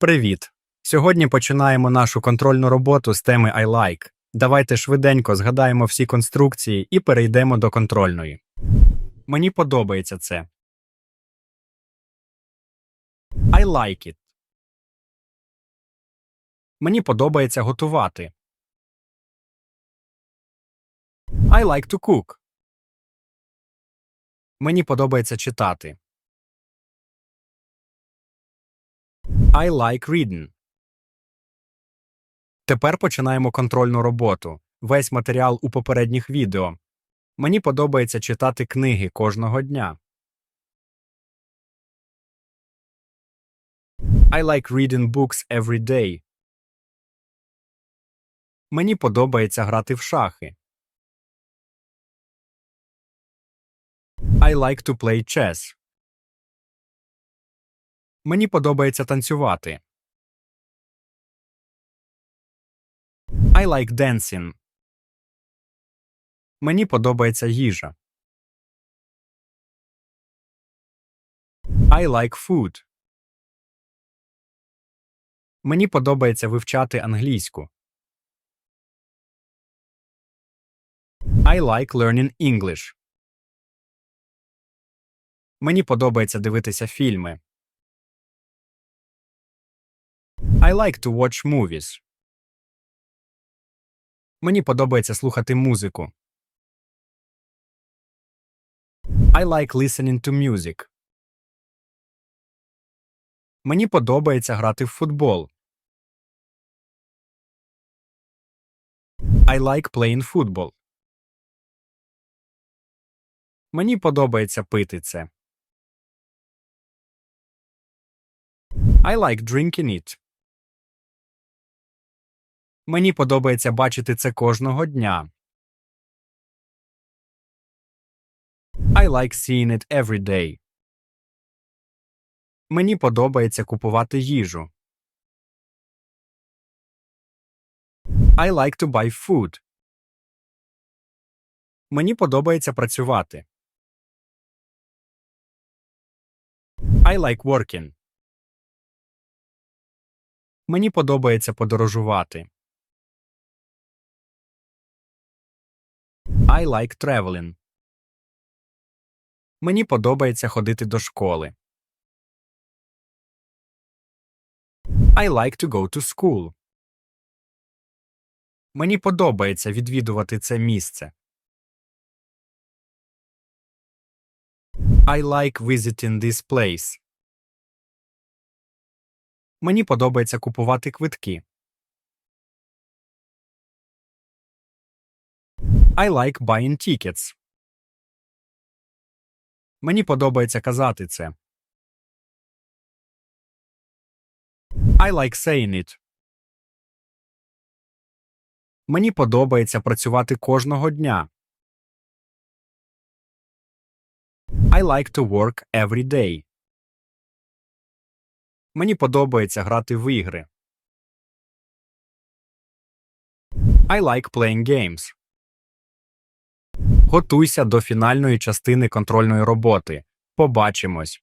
Привіт! Сьогодні починаємо нашу контрольну роботу з теми I like. Давайте швиденько згадаємо всі конструкції і перейдемо до контрольної. Мені подобається це. I like it. Мені подобається готувати. I like to cook. Мені подобається читати. I like reading. Тепер починаємо контрольну роботу. Весь матеріал у попередніх відео. Мені подобається читати книги кожного дня. I like reading books every day. Мені подобається грати в шахи. I like to play chess. Мені подобається танцювати. I like dancing. Мені подобається їжа. I like food. Мені подобається вивчати англійську. I like learning English. Мені подобається дивитися фільми. I like to watch movies. Мені подобається слухати музику. I like listening to music. Мені подобається грати в футбол. I like playing football. Мені подобається пити це. I like drinking it. Мені подобається бачити це кожного дня. I like seeing it every day. Мені подобається купувати їжу. I like to buy food. Мені подобається працювати. I like working. Мені подобається подорожувати. I like traveling. Мені подобається ходити до школи. I like to go to school. Мені подобається відвідувати це місце. I like visiting this place. Мені подобається купувати квитки. I like buying tickets. Мені подобається казати це. I like saying it. Мені подобається працювати кожного дня. I like to work every day. Мені подобається грати в ігри. I like playing games. Готуйся до фінальної частини контрольної роботи. Побачимось.